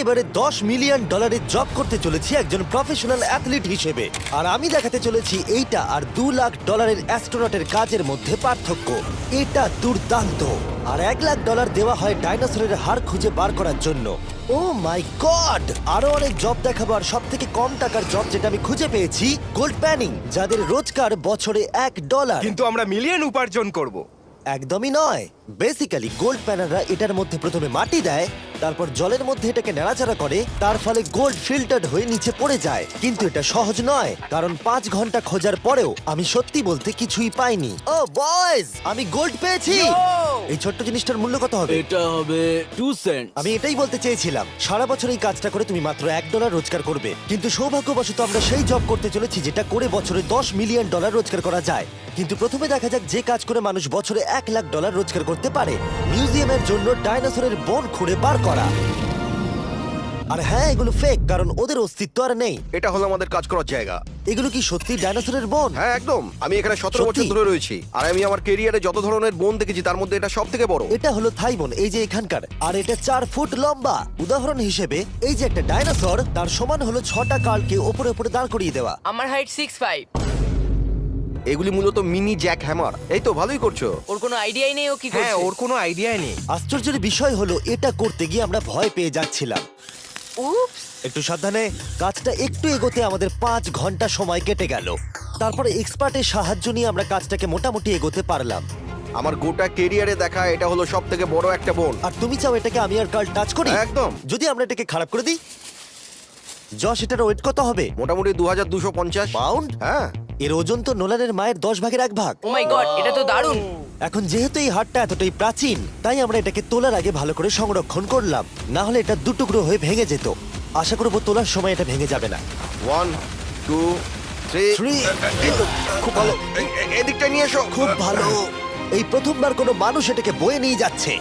এবারে দশ মিলিয়ন ডলারের জব করতে চলেছি একজন প্রফেশনাল অ্যাথলিট হিসেবে। আর আমি দেখাতে চলেছি এইটা আর দু লাখ ডলারের অ্যাস্ট্রোনটের কাজের মধ্যে পার্থক্য। এটা দুর্দান্ত। আর এক লাখ ডলার দেওয়া হয় ডাইনোসরের হাড় খুঁজে বার করার জন্য। Oh my god! আরও অনেক জব দেখাবো আর সব থেকে কম টাকার জব যেটা আমি খুঁজে পেয়েছি গোল্ড প্যানিং যাদের রোজকার বছরে এক ডলার। কিন্তু আমরা মিলিয়ন উপার্জন করব। একদমই নয়। বেসিক্যালি গোল্ড প্যানাররা এটার মধ্যে প্রথমে মাটি দেয় তারপর জলের মধ্যে এটাকে নাড়াচাড়া করে তার ফলে গোল্ড ফিল্টার্ড হয়ে নিচে পড়ে যায়। কিন্তু এটা সহজ নয় কারণ পাঁচ ঘণ্টা খোঁজার পরেও আমি সত্যি বলতে কিছুই পাইনি। ও বয়েজ আমি গোল্ড পেয়েছি! এই ছোট্ট জিনিসটার মূল্য কত হবে? এটা হবে টু সেন্ট আমি এটাই বলতে চেয়েছিলাম সারা বছর এই কাজটা করে তুমি মাত্র এক ডলার রোজগার করবে। কিন্তু সৌভাগ্যবশত আমরা সেই জব করতে চলেছি যেটা করে বছরে দশ মিলিয়ন ডলার রোজগার করা যায়। কিন্তু প্রথমে দেখা যাক যে কাজ করে মানুষ বছরে এক লাখ ডলার রোজগার করতে পারে। মিউজিয়ামের জন্য ডাইনোসরের বন খুঁড়ে বার করা। আর হ্যাঁ এগুলো ফেক কারণ ওদের অস্তিত্ব আর নেই। এটা হলো আমাদের কাজ করার জায়গা। এগুলো কি সত্যি ডাইনোসরের বন? হ্যাঁ একদম। আমি এখানে সতেরো সত্যি? বছর ধরে রয়েছি। আর আমি আমার কেরিয়ারে যত ধরনের বোন দেখেছি তার মধ্যে এটা সব থেকে বড়। এটা হলো থাইবন এই যে এখানকার। আর এটা চার ফুট লম্বা। উদাহরণ হিসেবে এই যে একটা ডাইনোসর তার সমান হলো ছটা কালকে ওপরে ওপরে দাঁড় করিয়ে দেওয়া। আমার হাইট সিক্স ফাইভ এগুলি মূলত মিনি জ্যাক হ্যামার। এই তো ভালোই করছ। ওর কোনো আইডিয়াই নেই ও কি হ্যাঁ করছে? ওর কোনো আইডিয়াই নেই। আশ্চর্যের বিষয় হলো এটা করতে গিয়ে আমরা ভয় পেয়ে যাচ্ছিলাম। উপস একটু সাবধানে কাজটা একটু এগোতে আমাদের পাঁচ ঘণ্টা সময় কেটে গেল। তারপরে এক্সপার্টের সাহায্য নিয়ে আমরা কাজটাকে মোটামুটি এগোতে পারলাম। আমার গোটা কেরিয়ারে দেখা এটা হলো সব থেকে বড় একটা বোন। আর তুমি চাও এটাকে আমি আর কাল টাচ করি? একদম। যদি আমরা এটাকে খারাপ করে দিই? যশ এটার ওয়েট কত হবে? মোটামুটি দু হাজার দুশো পঞ্চাশ। পাউন্ড? হ্যাঁ। এর ওজন তো নোলানের মায়ের দশ ভাগের এক ভাগ। ও মাই গড Oh এটা তো দারুণ। এখন যেহেতু এই হাটটা এতটাই প্রাচীন তাই আমরা এটাকে তোলার আগে ভালো করে সংরক্ষণ করলাম। না হলে এটা দুটুকরো হয়ে ভেঙে যেত। আশা করব তোলার সময় এটা ভেঙে যাবে না। ওয়ান টু থ্রি খুব ভালো। এদিকটা নিয়ে এসো। খুব ভালো। এই প্রথমবার কোনো মানুষ এটাকে বয়ে নিয়ে যাচ্ছে।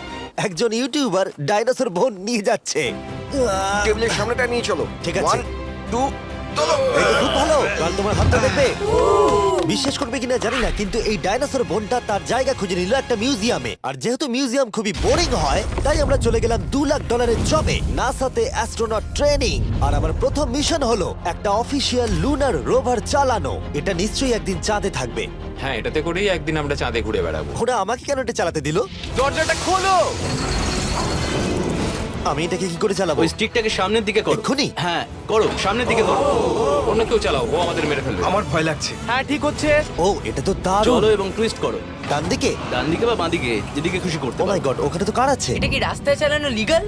একজন ইউটিউবার ডাইনোসর বোন নিয়ে যাচ্ছে। টেবিলের সামনেটা নিয়ে চলো। ঠিক আছে। ওয়ান টু চলো এই তো খুব ভালো। কাল তোমার হাতটা দেখবে। বিশ্বাস করবে কিনা জানি না কিন্তু এই ডাইনোসর বোনটা তার জায়গা খুঁজে নিল একটা মিউজিয়ামে। আর যেহেতু মিউজিয়াম খুবই বোরিং হয় তাই আমরা চলে গেলাম দু লাখ ডলারের জবে নাসাতে অ্যাস্ট্রোনট ট্রেনিং আর আমার প্রথম মিশন হলো একটা অফিসিয়াল লুনার রোভার চালানো। এটা নিশ্চয়ই একদিন চাঁদে থাকবে। হ্যাঁ এটাতে করেই একদিন আমরা চাঁদে ঘুরে বেড়াবো। ওরা আমাকে কেন এটা চালাতে দিল? দরজাটা খোলো! আমি এটাকে কি করে চালাবো? ওই স্টিকটাকে সামনের দিকে করো। এক্ষুনি? হ্যাঁ করো সামনের দিকে করো অন্য কেউ চালাও ও আমাদের মেরে ফেলবে। আমার ভয় লাগছে। হ্যাঁ ঠিক হচ্ছে। ও এটা তো দারুণ। চলো এবং টুইস্ট করো। ডান দিকে ডান দিকে বা বাঁ দিকে যেদিকে খুশি করতে ও মাই পারো। গড ওখানে তো কার আছে? এটা কি রাস্তায় চালানো লিগাল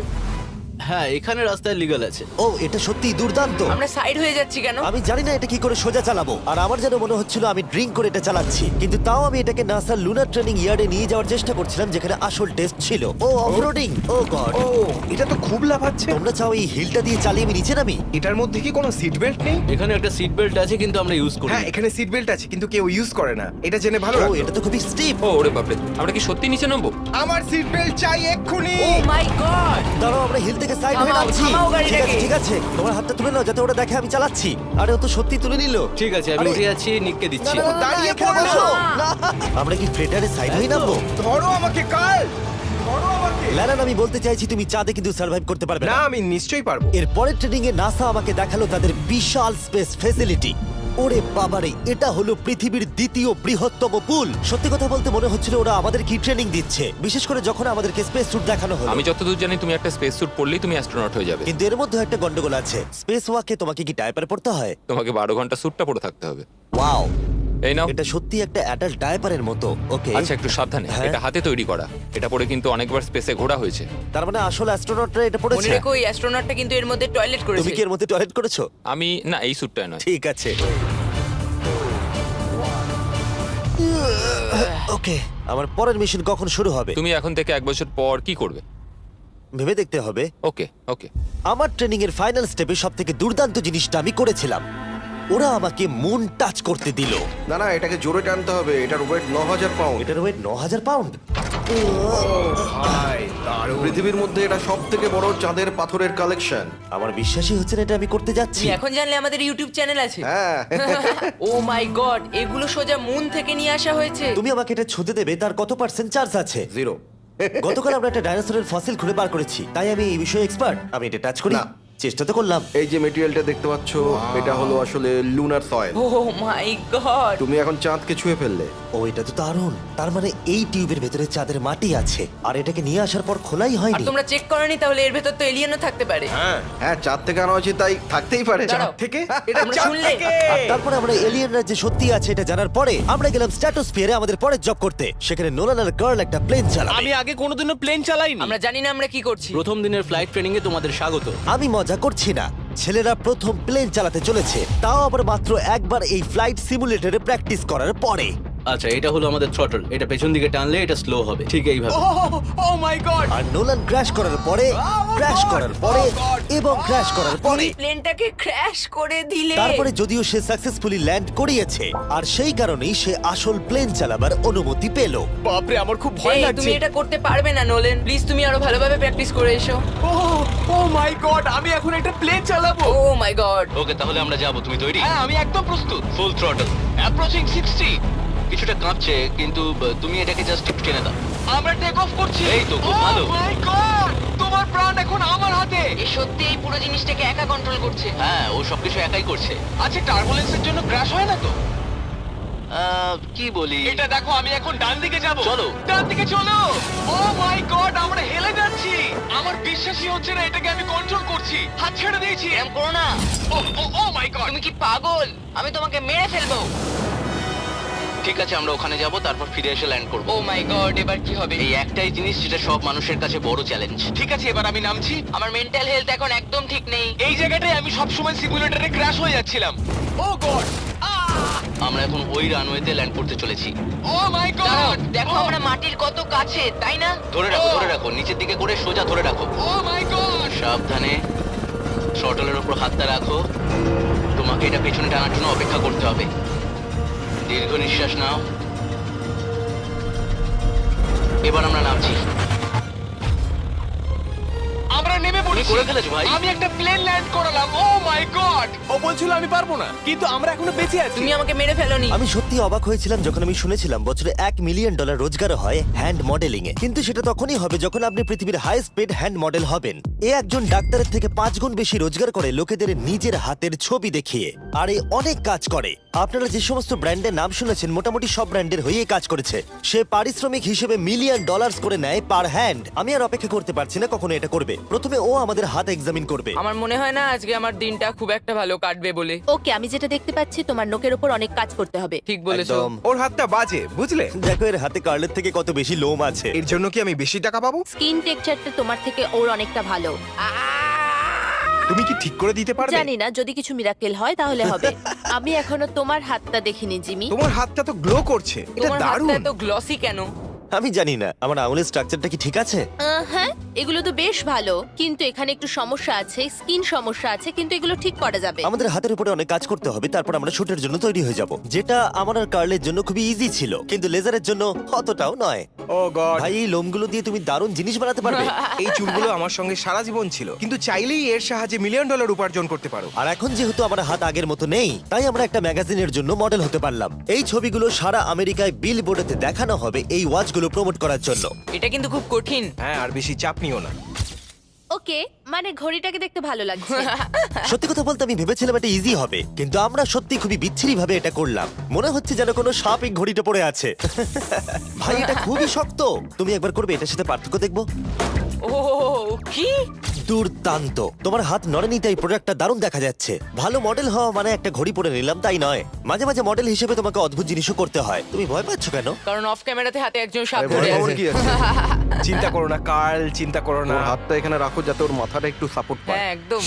হ্যাঁ এখানে রাস্তায় লিগাল আছে। ও এটা সত্যি দুর্দান্ত। আমরা সাইড হয়ে যাচ্ছি কেন? আমি জানি না এটা কি করে সোজা চালাবো। আর আমার যেন মনে হচ্ছিল আমি ড্রিঙ্ক করে এটা চালাচ্ছি। কিন্তু তাও আমি এটাকে নাসার লুনার ট্রেনিং ইয়ার্ডে নিয়ে যাওয়ার চেষ্টা করছিলাম যেখানে আসল টেস্ট ছিল। ও অফরোডিং ও গড ও এটা তো খুব লাফাচ্ছে তোমরা চাও এই হিলটা দিয়ে চালিয়ে আমি নিচে নামি? এটার মধ্যে কি কোনো সিট বেল্ট নেই? এখানে একটা সিট বেল্ট আছে কিন্তু আমরা ইউজ করি হ্যাঁ এখানে সিট বেল্ট আছে কিন্তু কেউ ইউজ করে না। এটা জেনে ভালো ও লাগল। এটা তো খুবই স্টিপ ও ওরে বাপরে আমরা কি সত্যি নিচে নামবো? আমার সিট বেল্ট চাই এক্ষুনি। ও মাই গড দাঁড়াও আমরা হিল থেকে সাইড হয়ে থামাও, নামছি। থামাও ঠিক আছে ঠিক আছে। তোমার হাতটা তুলে নাও যাতে ওরা দেখে আমি চালাচ্ছি। আরে ও তো সত্যি তুলে নিল। ঠিক আছে আমি আরে- উঠে যাচ্ছি নিককে দিচ্ছি। না, না, না, দাঁড়িয়ে এখানে। বসো। না। আমরা কি ফ্রেটারে সাইড হয়ে নামবো? ধরো আমাকে কাল। ধরো আমাকে। ল্যানান আমি বলতে চাইছি তুমি চাঁদে কিন্তু সার্ভাইভ করতে পারবে না না। আমি নিশ্চয়ই পারব। এর পরের ট্রেনিং এ নাসা আমাকে দেখাল তাদের বিশাল স্পেস ফেসিলিটি ওরে বাবারে এটা হলো পৃথিবীর দ্বিতীয় বৃহত্তম পুল। সত্যি কথা বলতে মনে হচ্ছিল ওরা আমাদের কি ট্রেনিং দিচ্ছে। বিশেষ করে যখন আমাদেরকে স্পেস স্যুট দেখানো হলো। আমি যতদূর জানি তুমি একটা স্পেস স্যুট পরলেই তুমি অ্যাস্ট্রোনট হয়ে যাবে। কিন্তু এর মধ্যে একটা গন্ডগোল আছে। স্পেস ওয়াকে তোমাকে কি ডায়পার পড়তে হয়? তোমাকে বারো ঘণ্টা স্যুটটা পরে থাকতে হবে। ওয়াও এই নাও। এটা সত্যি একটা অ্যাডাল্ট ডায়পারের মতো ওকে আচ্ছা একটু সাবধানে হ্যাঁ। এটা হাতে তৈরি করা। এটা পরে কিন্তু অনেকবার স্পেসে ঘোরা হয়েছে। তার মানে আসল অ্যাস্ট্রোনটরা এটা মনে পড়েছে রেখো এই অ্যাস্ট্রোনটটা কিন্তু এর মধ্যে টয়লেট করেছে। তুমি কি এর মধ্যে টয়লেট করেছ? আমি না এই স্যুটটা নয়। ঠিক আছে। ওকে আমার পরের মিশন কখন শুরু হবে? তুমি এখন থেকে এক বছর পর কি করবে? ভেবে দেখতে হবে। ওকে ওকে আমার ট্রেনিং এর ফাইনাল স্টেপে সব থেকে দুর্দান্ত জিনিসটা আমি করেছিলাম। ওরা আমাকে মন টাচ করতে দিল। না না এটাকে জোরে টানতে হবে। এটার ওয়েট ন হাজার পাউন্ড এটার ওয়েট ন হাজার পাউন্ড পৃথিবীর মধ্যে এটা সব থেকে বড় চাঁদের পাথরের কালেকশন আমার বিশ্বাসই হচ্ছে না এটা আমি করতে যাচ্ছি। এখন জানলে আমাদের ইউটিউব চ্যানেল আছে। হ্যাঁ। ও মাই গড এগুলো সোজা মুন থেকে নিয়ে আসা হয়েছে। তুমি আমাকে এটা ছুঁতে দেবে তার কত পার্সেন্ট চার্জ আছে? জিরো গতকাল আমরা একটা ডাইনোসরের ফসিল খুঁজে বার করেছি তাই আমি এই বিষয়ে এক্সপার্ট আমি এটা টাচ করি। না চেষ্টা তো করলাম। এই যে মেটেরিয়ালটা দেখতে পাচ্ছ এটা হলো আসলে lunar soil oh my god তুমি এখন চাঁদকে ছুঁয়ে ফেললে। ও এটা তো দারুণ। তার মানে এই টিউবের ভেতরে চাঁদের মাটি আছে। আর এটাকে নিয়ে আসার পর খোলাই আর হয়নি। তোমরা চেক করনি তাহলে এর ভেতর তো এলিয়েনও থাকতে পারে। হ্যাঁ হ্যাঁ চাঁদ থেকে আনা হয়েছে তাই থাকতেই পারে। দাঁড়াও। থেকে? এটা তোমরা চাঁদ শুনলে? থেকে। আর তারপরে আমরা এলিয়েনরা যে সত্যি আছে এটা জানার পরে আমরা গেলাম স্ট্যাটাস পিয়ারে আমাদের পরের জব করতে। সেখানে নোলান আর গার্ল একটা প্লেন চালাবে। আমি আগে কোনোদিনও প্লেন চালাইনি। আমরা জানি না আমরা কি করছি। প্রথম দিনের ফ্লাইট ট্রেনিং এ তোমাদের স্বাগত। আমি মজা করছি না। ছেলেরা প্রথম প্লেন চালাতে চলেছে, তাও আবার মাত্র একবার এই ফ্লাইট সিমুলেটরে প্র্যাকটিস করার পরে। আচ্ছা এটা হলো আমাদের থ্রটল এটা পেছন দিকে টানলে এটা স্লো হবে। ঠিক এইভাবে। ও মাই গড আর নোলান ক্র্যাশ করার পরে ক্র্যাশ করার পরে এবং ক্র্যাশ করার পরে প্লেনটাকে ক্র্যাশ করে দিলে। তারপরে যদিও সে সাকসেসফুলি ল্যান্ড করিয়েছে আর সেই কারণেই সে আসল প্লেন চালাবার অনুমতি পেল। বাপরে আমার খুব ভয় এই, লাগছে। তুমি এটা করতে পারবে না নোলেন। প্লিজ তুমি আরও ভালোভাবে প্র্যাকটিস করে এসো। ও ও মাই গড আমি এখন একটা প্লেন চালাবো। ও মাই গড ওকে তাহলে আমরা যাব। তুমি তৈরি? হ্যাঁ আমি একদম প্রস্তুত। ফুল থ্রটল অ্যাপ্রোচিং 60 কিছুটা কাঁপছে কিন্তু তুমি এটাকে জাস্ট টিপ টেনে দাও। আমরা টেক অফ করছি। এই তো, খুব ভালো। মাই গড তোমার প্রাণ এখন আমার হাতে। এ সত্যি এই পুরো জিনিসটাকে একা কন্ট্রোল করছে। হ্যাঁ ও সবকিছু একাই করছে। আচ্ছা টার্বুলেন্সের জন্য ক্র্যাশ হয় না তো? আহ, কি বলি? এটা দেখো আমি এখন ডান দিকে যাব। চলো। ডান দিকে চলো। ও মাই গড আমরা হেলে যাচ্ছি। আমার বিশ্বাসই হচ্ছে না এটাকে আমি কন্ট্রোল করছি। হাত ছেড়ে দিয়েছি। এম করো না। ও ও ও মাই গড তুমি কি পাগল? আমি তোমাকে মেরে ফেলব। ঠিক আছে আমরা ওখানে যাব তারপর ফিরে এসে ল্যান্ড করব। ও মাই গড এবার কি হবে? এই একটাই জিনিস যেটা সব মানুষের কাছে বড় চ্যালেঞ্জ ঠিক আছে এবার আমি নামছি। আমার মেন্টাল হেলথ এখন একদম ঠিক নেই। এই জায়গাটায় আমি সব সময় সিমুলেটরে ক্র্যাশ হয়ে যাচ্ছিলাম। ও গড আমরা এখন ওই রানওয়েতে ল্যান্ড করতে চলেছি। ও মাই গড দেখো আমরা মাটির কত কাছে তাই না? ধরে রাখো ধরে রাখো নিচের দিকে করে সোজা ধরে রাখো। ও মাই গড সাবধানে। শটলের উপর হাতটা রাখো। তোমাকে এটা পেছনে টানার জন্য অপেক্ষা করতে হবে। দীর্ঘ নিঃশ্বাস নাও। এবার আমরা নামছি। আমরা নেমে করে ফেলেছো, ভাই। আমি একটা প্লেন ল্যান্ড করালাম। ও মাই গড ও বলছিল আমি পারব না। কিন্তু আমরা এখনও বেঁচে আছি। তুমি আমাকে মেরে ফেলোনি। আমি সত্যি অবাক হয়েছিলাম যখন আমি শুনেছিলাম বছরে এক মিলিয়ন ডলার রোজগার হয় হ্যান্ড মডেলিং এ। কিন্তু সেটা তখনই হবে যখন আপনি পৃথিবীর হাই স্পিড হ্যান্ড মডেল হবেন। এ একজন ডাক্তারের থেকে পাঁচ গুণ বেশি রোজগার করে লোকেদের নিজের হাতের ছবি দেখিয়ে। আর এ অনেক কাজ করে। আপনারা যে সমস্ত ব্র্যান্ডের নাম শুনেছেন মোটামুটি সব ব্র্যান্ডের হয়েই কাজ করেছে। সে পারিশ্রমিক হিসেবে মিলিয়ন ডলার্স করে নেয় পার হ্যান্ড আমি আর অপেক্ষা করতে পারছি না কখনো এটা করবে। প্রথমে ও আমাদের হাত এক্সামিন করবে। আমার মনে হয় না আজকে আমার দিনটা খুব একটা ভালো কাটবে বলে। ওকে আমি যেটা দেখতে পাচ্ছি তোমার নোকের উপর অনেক কাজ করতে হবে। ঠিক বলেছ। একদম। ওর হাতটা বাজে বুঝলে? দেখো এর হাতে কার্লের থেকে কত বেশি লোম আছে। এর জন্য কি আমি বেশি টাকা পাবো? স্কিন টেক্সচারটা তোমার থেকে ওর অনেকটা ভালো। তুমি কি ঠিক করে দিতে পারবে? জানি না যদি কিছু মিরাকেল হয় তাহলে হবে। আমি এখনও তোমার হাতটা দেখিনি জিমি। তোমার হাতটা তো গ্লো করছে। এটা তোমার দারুণ। হাতটা এত গ্লসি কেন? আমি জানি না আমার আঙুলের স্ট্রাকচারটা কি ঠিক আছে? আহ, হ্যাঁ। এগুলো তো বেশ ভালো কিন্তু এখানে একটু সমস্যা আছে স্কিন সমস্যা আছে কিন্তু এগুলো ঠিক করা যাবে। আমাদের হাতের উপরে অনেক কাজ করতে হবে তারপর আমরা শুটের জন্য তৈরি হয়ে যাব। যেটা আমার আর কার্লের জন্য খুবই ইজি ছিল কিন্তু লেজারের জন্য অতটাও নয়। Oh god. ভাই এই লোমগুলো দিয়ে তুমি দারুণ জিনিস বানাতে পারবে। এই চুলগুলো আমার সঙ্গে সারা জীবন ছিল কিন্তু চাইলেই এর সাহায্যে মিলিয়ন ডলার উপার্জন করতে পারো। আর এখন যেহেতু আমার হাত আগের মতো নেই তাই আমরা একটা ম্যাগাজিনের জন্য মডেল হতে পারলাম। এই ছবিগুলো সারা আমেরিকায় বিল বোর্ডেতে দেখানো হবে এই ওয়াচগুলো প্রমোট করার জন্য। এটা কিন্তু খুব কঠিন। হ্যাঁ আর বেশি চাপ নিও না। ওকে মানে ঘড়িটাকে দেখতে ভালো লাগছে। সত্যি কথা বলতে আমি ভেবেছিলাম এটা ইজি হবে কিন্তু আমরা সত্যি খুবই বিচ্ছিরি ভাবে এটা করলাম। মনে হচ্ছে যেন কোনো সাপ এই ঘড়িটা পড়ে আছে। ভাই এটা খুবই শক্ত। তুমি একবার করবে এটার সাথে পার্থক্য দেখব? কি? দুর্দান্ত। তোমার হাত নড়েনি তাই প্রোডাক্টটা দারুণ দেখা যাচ্ছে। ভালো মডেল হওয়া মানে একটা ঘড়ি পরে নিলাম তাই নয়। মাঝে মাঝে মডেল হিসেবে তোমাকে অদ্ভুত জিনিসও করতে হয়। তুমি ভয় পাচ্ছ কেন? কারণ অফ ক্যামেরাতে হাতে একজন সাপ ধরে আছে। কি আছে? চিন্তা করো না কার্ল চিন্তা করো না। ওর হাতটা এখানে রাখো যাতে ওর মাথাটা একটু সাপোর্ট পায়। হ্যাঁ একদম।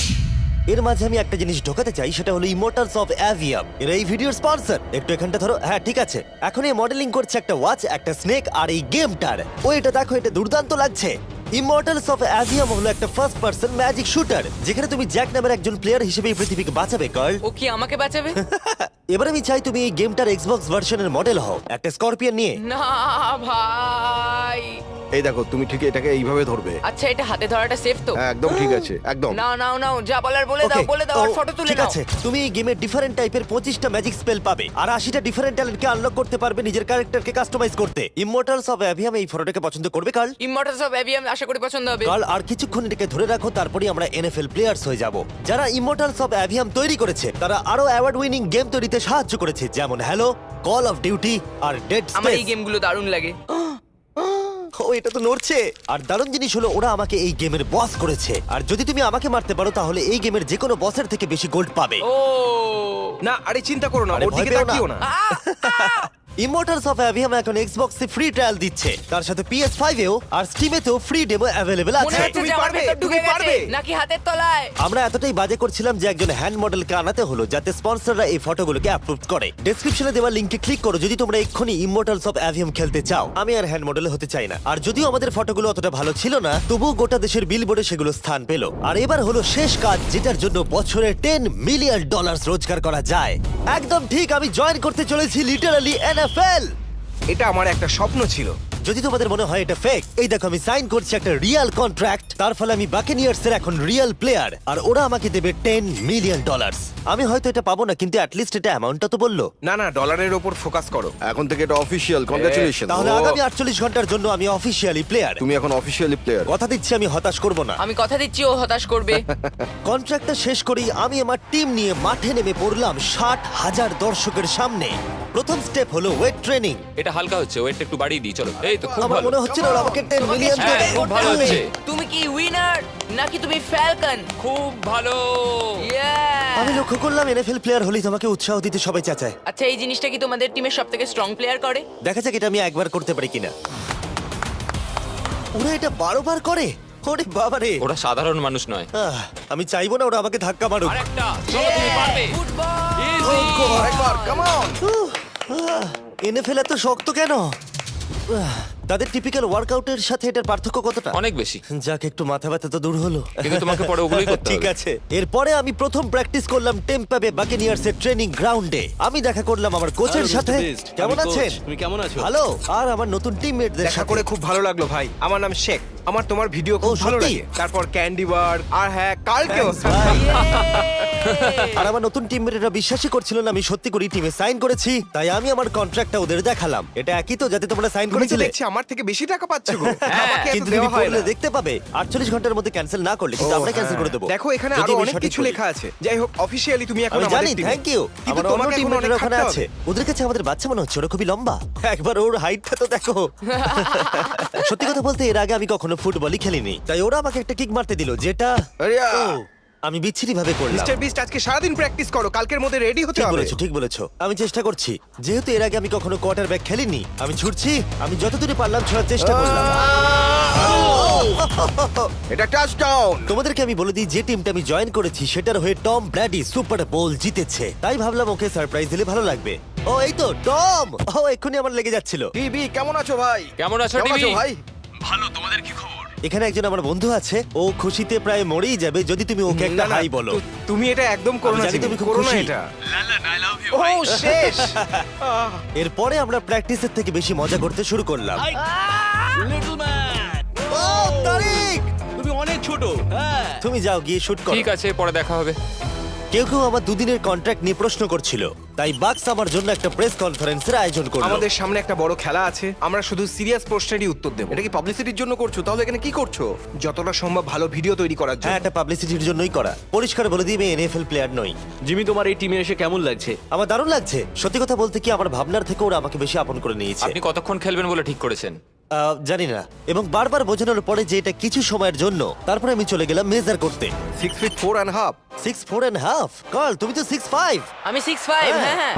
এর মাঝে আমি একটা জিনিস ঢোকাতে চাই সেটা হলো ইমোটালস অফ অ্যাভিয়াম এর এই ভিডিওর স্পন্সর একটু এখানটা ধরো। হ্যাঁ ঠিক আছে। এখন এই মডেলিং করছে একটা ওয়াচ একটা স্নেক আর এই গেমটার ও এটা দেখো এটা দুর্দান্ত লাগছে। ইমর্টালস অফ অ্যাভিয়াম হলো একটা ফার্স্ট পার্সন ম্যাজিক শুটার যেখানে তুমি জ্যাক নামের একজন প্লেয়ার হিসেবে এই পৃথিবীকে বাঁচাবে কার্ল ও কি আমাকে বাঁচাবে? এবার আমি চাই তুমি এই গেমটার এক্সবক্স ভার্সনের মডেল হও একটা স্করপিয়ন নিয়ে। না ভাই। এই দেখো তুমি ঠিক এটাকে এইভাবে ধরবে। আচ্ছা এটা হাতে ধরাটা সেফ তো? হ্যাঁ একদম ঠিক আছে একদম। নাও নাও নাও যা বলার বলে দাও Okay, বলে দাও আর ও, ফটো তুলে ঠিক নাও। আছে তুমি এই গেমে ডিফারেন্ট টাইপের পঁচিশটা ম্যাজিক স্পেল পাবে আর আশিটা ডিফারেন্ট ট্যালেন্টকে আনলক করতে পারবে নিজের ক্যারেক্টারকে কাস্টমাইজ করতে। ইমমর্টালস অফ অ্যাভিয়াম এই ফটোটাকে পছন্দ করবে কার্ল? ইমমর্টালস অফ অ্যাভিয়াম আশা করি পছন্দ হবে। কার্ল আর কিছুক্ষণ এটাকে ধরে রাখো তারপরেই আমরা এনএফএল প্লেয়ার্স হয়ে যাব। যারা ইমমর্টালস অফ অ্যাভিয়াম তৈরি করেছে তারা আরও অ্যাওয়ার্ড উইনিং গেম তৈরিতে সাহায্য করেছে যেমন হ্যালো কল অফ ডিউটি আর ডেড আমার এই গেমগুলো দারুণ লাগে। ও এটা তো নড়ছে। আর দারুণ জিনিস হলো ওরা আমাকে এই গেমের বস করেছে। আর যদি তুমি আমাকে মারতে পারো তাহলে এই গেমের যে কোনো বসের থেকে বেশি গোল্ড পাবে। ও না আরে চিন্তা করো না আরে ওর ভয় দিকে পেও না। তাকিও না। ইমোর্টালস অফ অ্যাভিয়াম এখন এক্সবক্সে ফ্রি ট্রায়াল দিচ্ছে। তার সাথে PS5 এও আর স্টিমেতেও ফ্রি ডেমো অ্যাভেলেবল মনে আছে। হচ্ছে তুমি যে আমার পারবে, ভেতর ঢুকে তুমি গেছে পারবে। নাকি হাতের তলায়? আমরা এতটাই বাজে করছিলাম যে একজন হ্যান্ড মডেলকে আনাতে হলো যাতে স্পন্সররা এই ফটোগুলোকে অ্যাপ্রুভ করে। ডেসক্রিপশনে দেওয়া লিংকে ক্লিক করো যদি তোমরা এক্ষুনি ইমোর্টালস অফ অ্যাভিয়াম খেলতে চাও। আমি আর হ্যান্ড মডেল হতে চাই না। আর যদিও আমাদের ফটোগুলো অতটা ভালো ছিল না তবুও গোটা দেশের বিলবোর্ডে সেগুলো স্থান পেল। আর এবার হলো শেষ কাজ যেটার জন্য বছরে টেন মিলিয়ন ডলার রোজগার করা যায়। একদম ঠিক আমি জয়েন করতে চলেছি লিটারালি এনএফএল এটা আমার একটা স্বপ্ন ছিল। যদি তোমাদের মনে হয় এটা ফেক এই দেখো আমি সাইন করছি একটা রিয়েল কন্ট্রাক্ট তার ফলে আমি বাকেনিয়ার্স এর এখন রিয়েল প্লেয়ার আর ওরা আমাকে দেবে টেন মিলিয়ন ডলার আমি হয়তো এটা পাবো না কিন্তু অ্যাটলিস্ট এটা অ্যামাউন্টটা তো বলল। না না ডলারের ওপর ফোকাস করো। এখন থেকে এটা অফিসিয়াল কংগ্রাচুলেশন তাহলে আগামী আটচল্লিশ ঘণ্টার জন্য আমি অফিসিয়ালি প্লেয়ার তুমি এখন অফিসিয়ালি প্লেয়ার কথা দিচ্ছি আমি হতাশ করব না। আমি কথা দিচ্ছি ও হতাশ করবে। কন্ট্রাক্টটা শেষ করেই আমি আমার টিম নিয়ে মাঠে নেমে পড়লাম ষাট হাজার দর্শকের সামনে। প্রথম স্টেপ হলো ওয়েট ট্রেনিং এটা হালকা হচ্ছে ওয়েটটা একটু বাড়িয়ে দিই চলো। এই তো খুব আমার ভালো। মনে হচ্ছিল ওরা আমাকে টেন তোমাকে মিলিয়ন struggle হ্যাঁ, খুব ভালো হচ্ছে। তুমি কি উইনার নাকি তুমি ফ্যালকন খুব ভালো। আমি লক্ষ্য করলাম এনএফএল প্লেয়ার হলেই তোমাকে উৎসাহ দিতে সবাই চাচায়। আচ্ছা এই জিনিসটা কি তোমাদের টিমের সব থেকে স্ট্রং প্লেয়ার করে? দেখা যাক এটা আমি একবার করতে পারি কিনা। ওরা এটা বারো বার করে? ওরে বাবারে। ওরা সাধারণ মানুষ নয়। আহ, আমি চাইব না ওরা আমাকে ধাক্কা মারুক। আরেকটা। চলো তুমি পারবে। Football Easy! আরেকবার কাম অন এনএফএল এত শক্ত কেন? আহ, তাদের টিপিক্যাল ওয়ার্কআউটের সাথে এটার পার্থক্য কতটা? অনেক বেশি। যাক একটু মাথা ব্যথা তো দূর হলো। কিন্তু তোমাকে পরে ওগুলোই করতে ঠিক হবে। আছে এরপরে আমি প্রথম প্র্যাকটিস করলাম টেম্পাবে বাকেনিয়ার্স এর ট্রেনিং গ্রাউন্ডে আমি দেখা করলাম আমার কোচের সাথে। কেমন আছেন? তুমি কেমন আছো? ভালো। আর আমার নতুন টিমমেটদের দেখা করে খুব ভালো লাগল ভাই। আমার নাম শেখ। আমার তোমার ভিডিও খুব ও, ভালো সত্যি? লাগে। তারপর ক্যান্ডি বার আর হ্যাঁ কালকেও। আর আমার নতুন টিমমেটরা বিশ্বাসই করছিল না আমি সত্যি করে টিমে সাইন করেছি তাই আমি আমার কন্ট্রাক্টটা ওদের দেখালাম। এটা একই তো যাতে তোমরা সাইন তুমি তো করেছিলে। দেখছি আমার থেকে বেশি টাকা পাচ্ছ গো। আমাকে এত কিন্তু তুমি দেওয়া হয় পড়লে না। দেখতে পাবে 48 ঘণ্টার মধ্যে ক্যান্সেল না করলে কিন্তু আমরা ক্যান্সেল হ্যাঁ। করে দেবো। দেখো এখানে যদি আরও আমি অনেক সঠিক কিছু বলি। লেখা আছে। যাই হোক অফিসিয়ালি তুমি এখন আমি আমাদের জানি team-এ। থ্যাংক ইউ কিন্তু আমার অন্য তোমাকে এখন অনেক ওখানে খাটতে আছে। হবে। ওদের কাছে আমাদের বাচ্চা মনে হচ্ছে ওরা খুবই লম্বা। একবার ওর হাইটটা তো দেখো। সত্যি কথা বলতে এর আগে আমি কখনো ফুটবলই খেলিনি। তাই ওরা আমাকে একটা কিক মারতে দিল যেটা আরে! ও, আমি বিচ্ছিরি ভাবে করলাম মিস্টার বিস্ট আজকে সারাদিন প্র্যাকটিস করো কালকের মধ্যে রেডি হতে ঠিক হবে। বলেছ ঠিক বলেছ। আমি চেষ্টা করছি যেহেতু এর আগে আমি কখনো কোয়ার্টার ব্যাক খেলিনি আমি ছুটছি আমি যতদূরে পারলাম ছোড়ার চেষ্টা করলাম। এটা টাচডাউন তোমাদেরকে আমি বলে দিই যে টিমটা আমি জয়েন করেছি সেটার হয়ে টম ব্র্যাডি সুপার বোল জিতেছে। তাই ভাবলাম ওকে সারপ্রাইজ দিলে ভালো লাগবে। ও এই তো টম! ও এক্ষুনি আমার লেগে যাচ্ছিল। টিভি কেমন আছো ভাই? কেমন আছো কেমন আছো টিভি ভাই এখানে একজন আমার বন্ধু আছে ও খুশিতে প্রায় মরেই যাবে যদি তুমি ওকে একটা না, না, হাই বলো। তু- তুমি এটা একদম করো না জানি তুমি খুব করো না খুশি। এটা। ও শেষ! আহ, এরপরে আমরা প্র্যাকটিসের থেকে বেশি মজা করতে শুরু করলাম। Little man oh Tariq! তুমি অনেক ছোট হ্যাঁ। তুমি যাও গিয়ে শুট করো। ঠিক আছে পরে দেখা হবে। কেউ কেউ আমার দুদিনের কন্ট্রাক্ট নিয়ে প্রশ্ন করছিল। তাই বাক্স আমার জন্য একটা প্রেস কনফারেন্সের আয়োজন করল। আমাদের সামনে একটা বড় খেলা আছে আমরা শুধু সিরিয়াস প্রশ্নেরই উত্তর দেব। এটা কি পাবলিসিটির জন্য করছ? তাহলে এখানে কি করছ? যতটা সম্ভব ভালো ভিডিও তৈরি করার হ্যাঁ জন্য এটা পাবলিসিটির জন্যই করা। পরিষ্কার বলে দিই আমি এনএফএল প্লেয়ার নই। জিমি তোমার এই টিমে এসে কেমন লাগছে? আমার দারুণ লাগছে। সত্যি কথা বলতে কি আমার ভাবনার থেকে ওরা আমাকে বেশি আপন করে নিয়েছে। আপনি কতক্ষণ খেলবেন বলে ঠিক করেছেন? আহ, জানি না। এবং বারবার বোঝানোর পরে যে এটা কিছু সময়ের জন্য তারপরে আমি চলে গেলাম মেজার করতে। Six feet four and half six four and half call তুমি তো সিক্স ফাইভ আমি সিক্স ফাইভ হ্যাঁ। হ্যাঁ হ্যাঁ।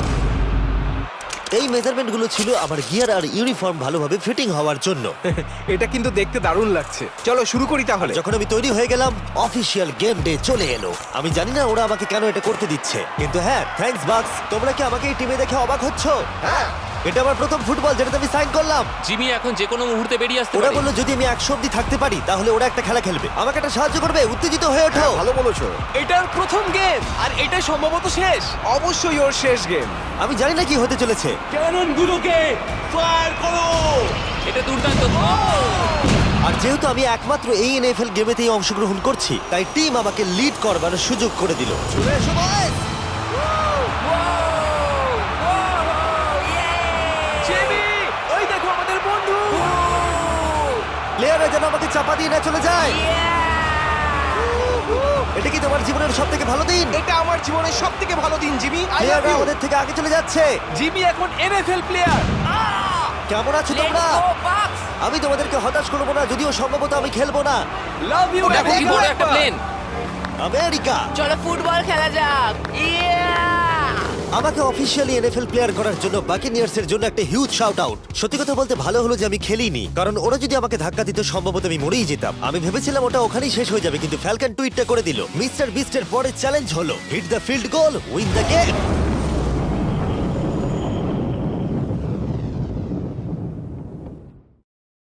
এই মেজারমেন্টগুলো ছিল আমার গিয়ার আর ইউনিফর্ম ভালোভাবে ফিটিং হওয়ার জন্য। এটা কিন্তু দেখতে দারুণ লাগছে। চলো শুরু করি তাহলে। যখন আমি তৈরি হয়ে গেলাম অফিসিয়াল গেম ডে চলে এলো। আমি জানি না ওরা আমাকে কেন এটা করতে দিচ্ছে। কিন্তু হ্যাঁ থ্যাঙ্কস বাক্স তোমরা কি আমাকে এই টিমে দেখে অবাক হচ্ছ? হ্যাঁ। এটা আমার প্রথম ফুটবল যেটাতে আমি সাইন করলাম। জিমি এখন যে কোনো মুহূর্তে বেরিয়ে আসতে ওরা পারে। বলল যদি আমি একশো অব্দি থাকতে পারি তাহলে ওরা একটা খেলা খেলবে। আমাকে একটা সাহায্য করবে উত্তেজিত হয়ে ওঠো। ভালো বলেছ। এটার প্রথম গেম আর এটা সম্ভবত শেষ। অবশ্যই ওর শেষ গেম আমি জানি না কি হতে চলেছে। ক্যানন গুলোকে ফায়ার করো। এটা দুর্দান্ত। আর যেহেতু আমি একমাত্র এই এনএফএল গেমেতেই অংশগ্রহণ করছি তাই টিম আমাকে লিড করবার সুযোগ করে দিল। চলে এসো boys! প্লেয়াররা যেন আমাকে চাপা দিয়ে না চলে যায়। এটা কি তোমার জীবনের সব থেকে ভালো দিন? এটা আমার জীবনের সব থেকে ভালো দিন জিমি। প্লেয়াররা ইউ থেকে আগে চলে যাচ্ছে। জিমি এখন এনএফএল প্লেয়ার কেমন আছো তোমরা? আমি তোমাদেরকে হতাশ করব না যদিও সম্ভবত আমি খেলব না। লাভ ইউ আমেরিকা চলো ফুটবল খেলা যাক। ইয়া আমাকে অফিসিয়ালি এনএফএল প্লেয়ার করার জন্য বাকি নিয়ার্সের জন্য একটা হিউজ শাউট আউট সত্যি কথা বলতে ভালো হলো যে আমি খেলিনি, কারণ ওরা যদি আমাকে ধাক্কা দিত, সম্ভবত আমি মরেই যেতাম। আমি ভেবেছিলাম ওটা ওখানেই শেষ হয়ে যাবে, কিন্তু ফ্যালকান টুইটটা করে দিল। মিস্টার বিস্টের পরের চ্যালেঞ্জ হলো hit the field goal win the game